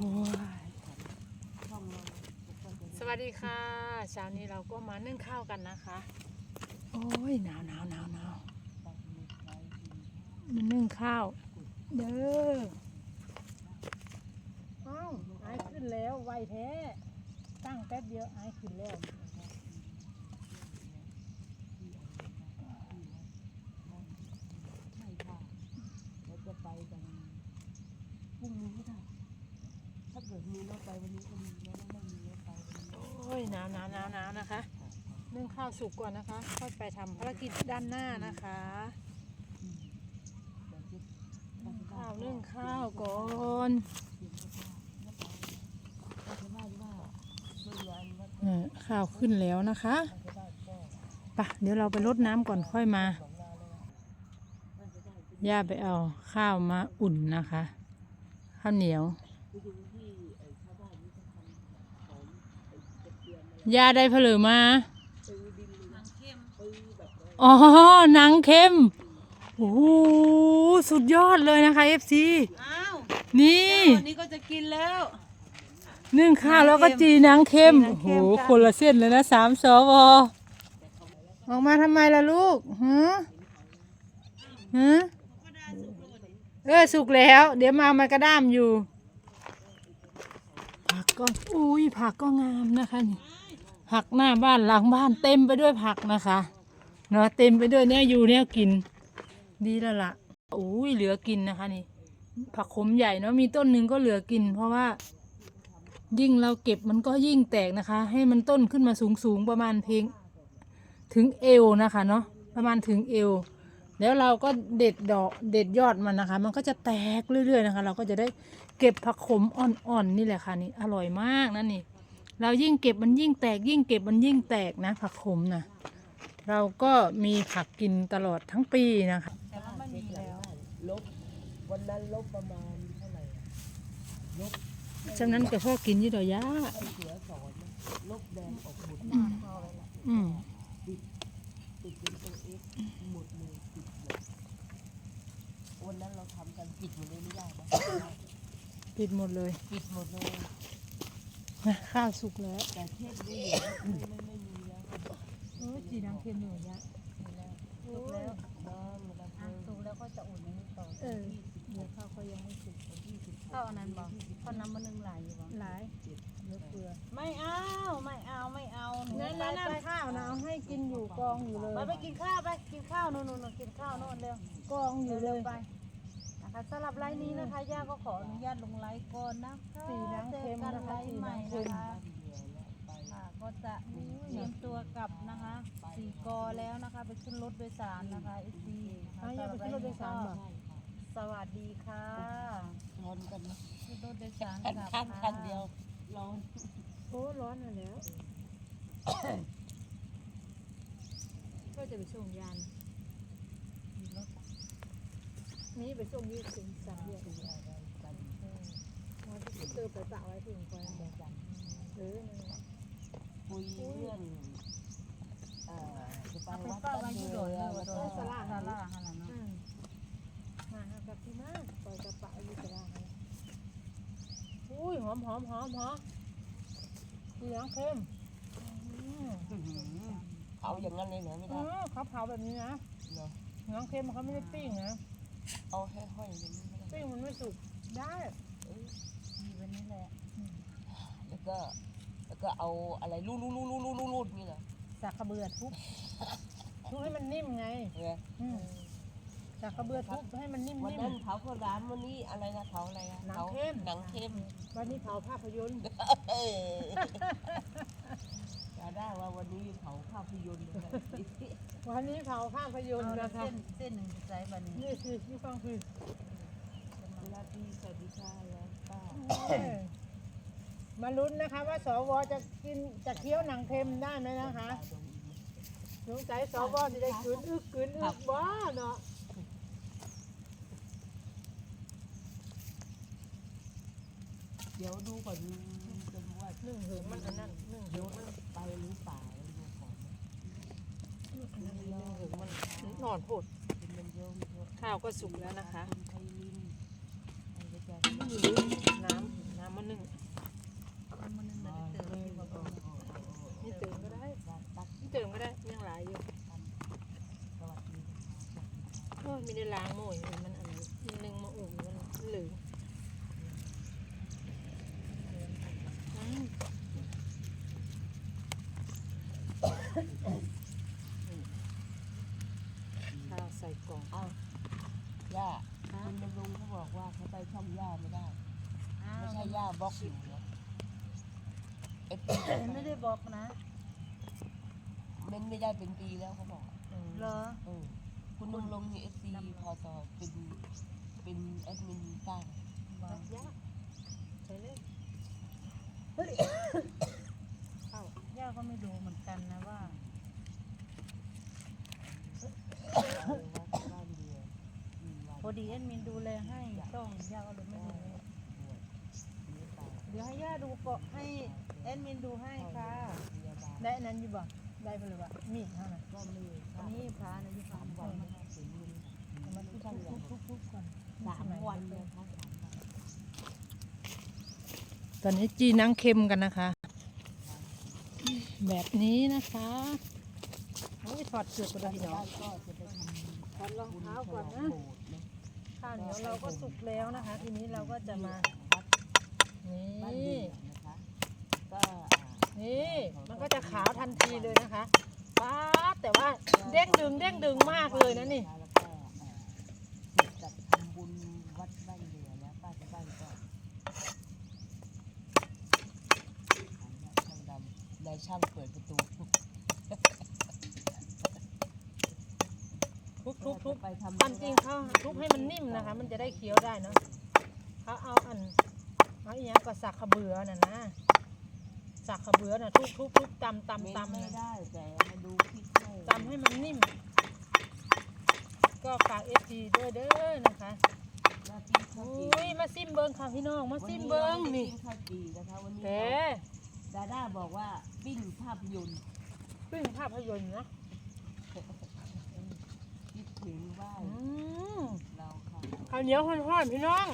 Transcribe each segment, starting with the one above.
โอ้ยสวัสดีค่ะเช้านี้เราก็มานึ่งข้าวกันนะคะ โอ้ยหนาวหนาวหนาวหนาวมานึ่งข้าวเด้ออ้าวไอายขึ้นแล้วไวแท้ ตั้งแป๊บเดียวไอายขึ้นแล้ว ใช่ค่ะเราจะไปกันพรุ่งนี้ค่ะ ถ้าเกิดมีรถ ไปวันนี้ก็มีแล้วไม่มีไปวันนี้โอ้ยหนาวหนาวหนาวหนาวนะคะนึ่งข้าวสุกก่อนนะคะ ค่อยไปทำภารกิจด้านหน้านะคะข้าวนึ่งข้าวก่อนข้าวขึ้นแล้วนะคะเราจะได้ก็ไปะเดี๋ยวเราไปรดน้ำก่อนค่อยมา ย่าไปเอาข้าวมาอุ่นนะคะ ข้าวเหนียว ไปดูที่ไอ้ชาวบ้านนี่เขาทำของไอ้กระเที ยมอะไรย่าได้เผลอมาปือดินเลยนะปือแบบว่าอ๋อ หนังเค็มโอ้โห สุดยอดเลยนะคะ FC อ้าวนี่ วันนี้ก็จะกินแล้ว นึ่งข้าวแล้วก็จีหนังเค็มจีหนัโอ้งโหเค็มค่ะคนละเส้นเลยนะสามสวออกมาทำไมล่ะลูกฮะฮะเออ สุกแล้ว เดี๋ยวมามันกระด้ามอยู่ ผักก็ อุ้ยผักก็งามนะคะนี่ ผักหน้าบ้านหลังบ้านเต็มไปด้วยผักนะคะเนาะเต็มไปด้วยเนี่ยอยู่เนี่ยกิน ดีแล้วล่ะอุ้ยเหลือกินนะคะนี่ ผักขมใหญ่เนาะมีต้นหนึ่งก็เหลือกิน เพราะว่า ยิ่งเราเก็บมันก็ยิ่งแตกนะคะ ให้มันต้นขึ้นมาสูงสูงๆประมาณเพลงถึงเอวนะคะเนาะประมาณถึงเอว แล้วเราก็เด็ดดอกเด็ดยอดมันนะคะ มันก็จะแตกเรื่อยๆนะคะ เราก็จะได้เก็บผักขมอ่อนๆนี่แหละค่ะนี่อร่อยมากนะนี่ เรายิ่งเก็บมันยิ่งแตก ยิ่งเก็บมันยิ่งแตกนะ ผักขมนะเราก็มีผักกินตลอดทั้งปีนะคะแต่ว่าไม่มีแล้วลบวันนั้นลบประมาณเท่าไหร่อะลบฉะนั้นก็พ่อกินอยี่ดอกยาไอ้เสือสอนนะลบแดงออกหมดอืมติดเป็นตัวเอ็กหมดเลยติดหมดวันนั้นเราทำกันปิดหมดเลยไม่ได้นะปิดหมดเลย ปิดหมดเลยนะ ข้าวสุกแล้วแต่เทศนี่เหลือไม่ไม่ไม่มีแล้วโอ้จีนังเค็มอยู่ยะถูกแล้วน้ำนะครับอะถูกแล้วก็จะอุ่นอันนี้ต่อเออเดี๋ยวข้าวเขายังไม่สุกข้าวอันนั้นบอกข้าวน้ำมันนึ่งหลายอยู่บอกหลายเนื้อเกลือไม่เอาไม่เอาไม่เอาหนูนั่นไปนั่นไปข้าวนะเอาให้กินอยู่กองอยู่เลยไปไปกินข้าวไปกินข้าวนู่นนู่นนู่นกินข้าวโน่นเร็วกองอยู่เลเร็วยไป นะคะสำหรับไลน์นี้นะคะย่าก็ขออนุญาตลงไลฟ์ก่อนนะคะสีน้ำเค็มจอกันะคะไลฟ์ใหม่สีนะน้ำเค็มคะค่ะก็จะเตรียมตัวกลับนะคะสี่กอแล้วนะคะไปขึ้นรถโดยสารนะคะเอซีเอาอย่าไปขึ้นรถโดยสารเหรอ สวัสดีค่ะทอนกันนะขึ้นรถโดยสารคันกลับคันค่ะคันเดียวร้อนโอ้ร้อนน่ะแล้วก็จะไปส่งยาน นี่ไปส่งยี่สิบสามเดือนวันที่เติมไปปะไว้ถึงก่อนเออคุยเรื่องเอ่อจะไปเอาไปวัดป้าบ้าไว้นที่เมืโดอดเลยงว่าโดดสลาสลาขนาดนั้นอืมมาหากับพี่มากปล่อยกระเป๋าอยู่ตลาดอุ้ยหอมหอมหอมหอมสีน้ำเค็มอืมเอาอย่างนั้นเลยเหรอไม่อืได้มเขาเผาแบบนี้นะเหรอน้ำเค็มเขาไม่ได้ปิ้งนะ เอาให้ห้อยอย่างนี้ไม่ได้ปิ้งมันไม่สุกได้มีวันนี้แหละแล้วก็ แล้วก็เอาอะไรลูดลูดลูดลูดลูดลูดลูดนี่เหรอสักกระเบือทุบทุบให้มันนิ่มไงเนี่ยอืมสักกระเบือทุบให้มันนิ่มวันๆนั้นเผาข้าวหลามวันนี้อะไรนะเผาอะไรอะหนังเผาเข้มหนังเข้มวันนี้เผาภาพยนตร์ เออจะได้ว่าวันนี้เผาภาพยนตร์เลยนะวันนี้เผาภาพยนตร์เอานะคะเส้นเส้นหนึ่งใส่บันนี้นี่คือที่ฟังคือเวลาที่สวัสดีค่ะแล้วป้ามาลุ้นนะคะว่าสวจะกินจะเคี้ยวหนังเค็มได้ไหมนะคะสงสัยสวจะได้กืนอึกกืนอึกบ้าเนาะเดี๋ยวดูก่อนจะรู้ว่านึ่งเหิมมันอันนั้นนึ่งเหิเดี๋ยวมมันไป หรือเปล่าดูก่อนอนหอนโดข้าวก็สุกแล้วนะคะน้ำน้ำมะนึ่งนี่เติมก็ได้นี่เติมก็ได้ยังหลายอยู่ก็มีได้ล้างโม่ยมันอันนี้นึ่งมาอุ่มมันเหลือง บอกว่าเขาไปช่องย่าไม่ได้ อ้าวไม่ใช่ย่าบล็อกอยู่เนาะเอฟยังไม่ได้บอกนะเม้นไม่ได้เป็นปีแล้วเขาบอกเหรอ เออคุณลุงลงนี่เอฟซีพอต่อเป็นเป็นแอดมินป้าบอกใช่เลยเอ้าย่าก็ไม่รู้เหมือนกันนะว่า บ้านเดียวมีวัน พอดีแอดมินดูแล ให้ช่องย่าก็เลยไม่รู้บวชนี้ไปเดี๋ยวให้ย่าดูเกาะให้แอดมินดูให้ค่ะพยาบาลได้อันนั้นอยู่บ่ได้ไปเลยบ่มีดเท่านั้นก็ไม่ทราอับนนี้พระนะยี่สามวันนะคะถึงมือเอามาทุบทุบทุบทุบก่อนสามวันเลยค่ะสามวันตอนนี้จีนังเค็มกันนะคะ แบบนี้นะคะโอ้ยถอดเสื้อก็ได้ที่เนาะบ้านก็จะไปทำถอดรองบุญเท้าฉก่อนลองนะโบสถ์นะ ข้าวเหนียวเราก็สุกแล้วนะคะ ทีนี้เราก็จะมาวัดนี่บ้านเดือนะคะก็อ่านี่มันก็จะขาวทันทีเลยนะคะป้าดแต่ว่าเด้งดึงเด้งดึงมากเลยนะนี่แล้วก็เอ่อเสร็จจากทำบุญวัดบ้านเดือแล้วป้าที่บ้านก็ช่างดำนายช่างเปิดประตูทุบ ทุบ ทุบทุบไปทำความจริงเขาทุบให้มันนิ่มนะคะ มันจะได้เคี้ยวได้เนาะเขาเอาอันเอาอีหยังก็สักขะเบือน่ะนะสักขะเบือน่ะทุบทุบทุบตำตำเม้นตำไม่น่ะได้แต่มาดูคลิปให้ตำให้มันนิ่ม ก็ฝากเอฟซีด้วยเด้อนะคะแล้วกินข้าวโอ้จียมาซิมเบิงค่ะพี่น้องมาวันซินี้มเบิงราไม่ได้นี่กินข้าวจีนะคะวันนี้แต่ดาด้าบอกว่าปิ้งภาพยนตร์ปิ้งภาพยนตร์นะคิด ถึงว่าอืมเราค่ะข้าวเหนียวห้อนๆพี่น้อง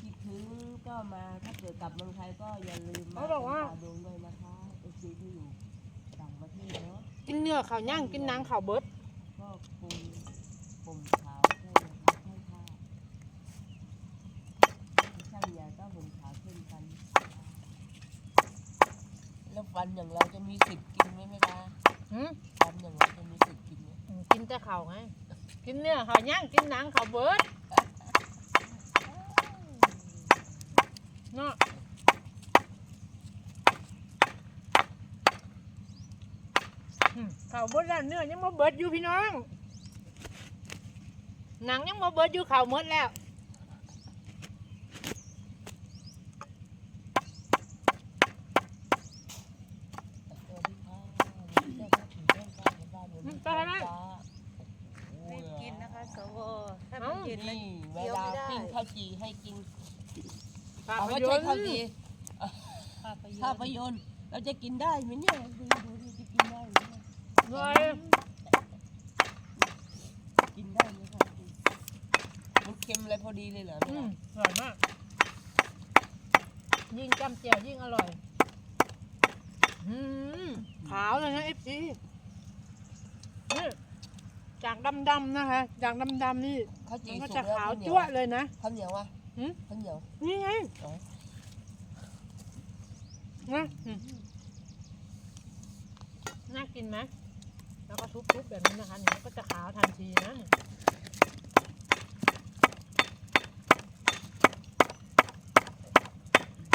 คิดถึงก็มาถ้าเกิดกลับเมืองไทยก็อย่าลืมมาเขาบอกว่า ตดงด้วยนะคะเอฟซีที่อยู่ต่างประเทศเนาะกินเนื้อข้าวย่างกินหนังข้าวเบิดก็คงผมขาวใช่ไหมคะใช่ค่ะช่างใหญ่ก็ผมขาวเช่นกันแล้วฟันอย่างเราจะมีสิทธิ์กินไหมไหมคะหืมฟันอย่างเราจะมีสิทธิ์กินไหม กินแต่ข้าวไง กินเนื้อข้าย่างกินหนังเขาเบิดเนาะเขาเบิดแล้วเนื้อยังมาเบิดอยู่พี่น้อง หนังยังมาเบิดอยู่เขาวหมดแล้ว สวัสดีค่ะวันนี้ได้มาถึงเรื่องการในบ้านวันนี้ ตายแล้ว ฟ้าโอ้ รี ย บกินนะคะสวถ้ามันเย็นแล้ว นี่เว เคี้ยว ลา ไม่ได้ ปิ้งข้าวจีให้กิน ภาเอาพไม่ยใช่นตร์ข้าวจีภาพยนตร์ภาพยนตร์เราจะกินได้ไหมเนี่ยดูดูดิจะกินได้ไหมเนี่ยเลยกินได้ไหมครับมันเค็มอะไรพอดีเลยเหรออืเนี่ยมอร่อยมาก ยิ่งจำเจียวยิ่งอร่อยอืมขาวเลยนะเอฟซีนี่จากดำๆนะคะ จากดำๆนี่ข้าวจีมันก็สุจะกแล้วขาวข้าวเหนียวจั่วะเลยนะข้าวเหนียววะ หืม ข้าวเหนียว นี่ไงอ๋อ นะอืมน่ากินไหมแล้วก็ทุบๆแบบนี้นะคะนี่มันก็จะขาวทันทีนะนี่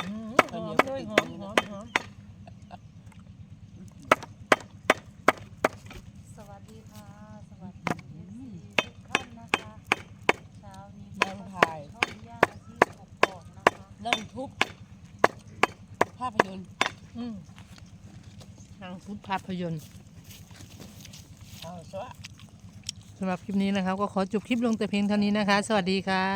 อืมหอมเลยหอมหอมหอม สวัสดีค่ะ สวัสดีเอฟซีทุกท่านนะคะเช้านี้ นั่งถ่าย เข้าย่าที่กกอกนะคะ นั่งทุบภา พยนตร์อืมหนังทุบภาพยนตร์เอาซะสำหรับคลิปนี้นะครับ ก็ขอจบคลิปลงแต่เพียงเท่านี้นะคะ สวัสดีค่ะ